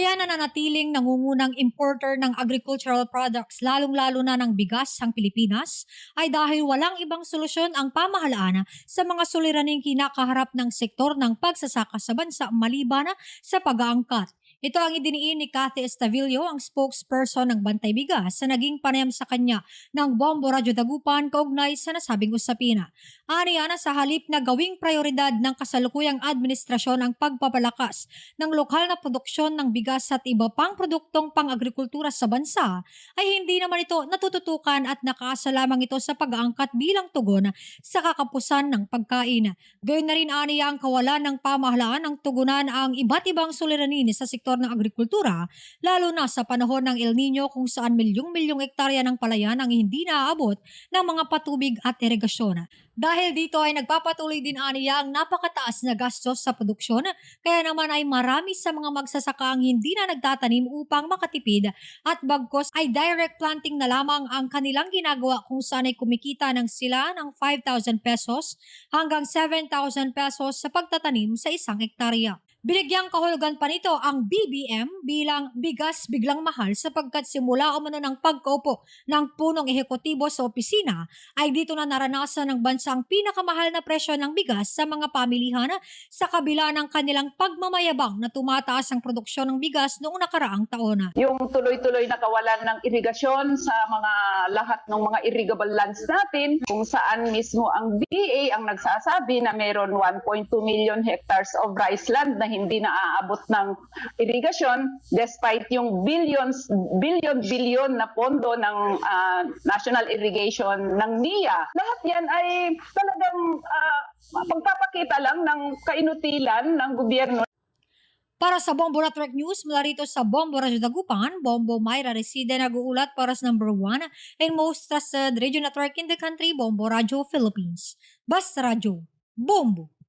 Kaya nananatiling nangungunang importer ng agricultural products lalong-lalo na ng bigas ang Pilipinas ay dahil walang ibang solusyon ang pamahalaan sa mga suliraning kinakaharap ng sektor ng pagsasaka sa bansa maliban sa pag-aangkat. Ito ang idiniin ni Cathy Estavillo, ang spokesperson ng Bantay Bigas sa naging panayam sa kanya ng Bombo Radyo Dagupan kaugnay sa nasabing usapina. Aniya na sa halip na gawing prioridad ng kasalukuyang administrasyon ang pagpapalakas ng lokal na produksyon ng bigas at iba pang produktong pang-agrikultura sa bansa, ay hindi naman ito natututukan at nakaasa lamang ito sa pag-aangkat bilang tugon sa kakapusan ng pagkain. Gayon na rin aniya ang kawalan ng pamahalaan ng tugunan ang iba't ibang suliranin sa sektor ng agrikultura, lalo na sa panahon ng El Nino kung saan milyong-milyong ektarya ng palayan ang hindi naaabot ng mga patubig at irigasyon. Dahil dito ay nagpapatuloy din aniya ang napakataas na gastos sa produksyon, kaya naman ay marami sa mga magsasaka ang hindi na nagtatanim upang makatipid at bagkos ay direct planting na lamang ang kanilang ginagawa kung saan ay kumikita ng sila ng 5,000 pesos hanggang 7,000 pesos sa pagtatanim sa isang ektarya. Binigyang kahulugan pa nito ang BBM bilang bigas biglang mahal sapagkat simula umano ng pagkaupo ng punong ehekutibo sa opisina ay dito na naranasan ng bansa ang pinakamahal na presyo ng bigas sa mga pamilihan sa kabila ng kanilang pagmamayabang na tumataas ang produksyon ng bigas noong nakaraang taon. yung tuloy-tuloy na kawalan ng irigasyon sa mga lahat ng mga irrigable lands natin, kung saan mismo ang DA ang nagsasabi na meron 1.2 million hectares of rice land na hindi naaabot ng irigasyon despite yung billions, billion-billion na pondo ng ah, National Irrigation ng NIA. Lahat yan ay talagang ah, pagpapakita lang ng kainutilan ng gobyerno Para sa Bombo Network News, mula rito sa Bombo Radyo Dagupan, Bombo Mayra Reside nag-uulat para sa number 1 and most trusted radio network in the country, Bombo Radyo Philippines. Basta Radyo, Bombo!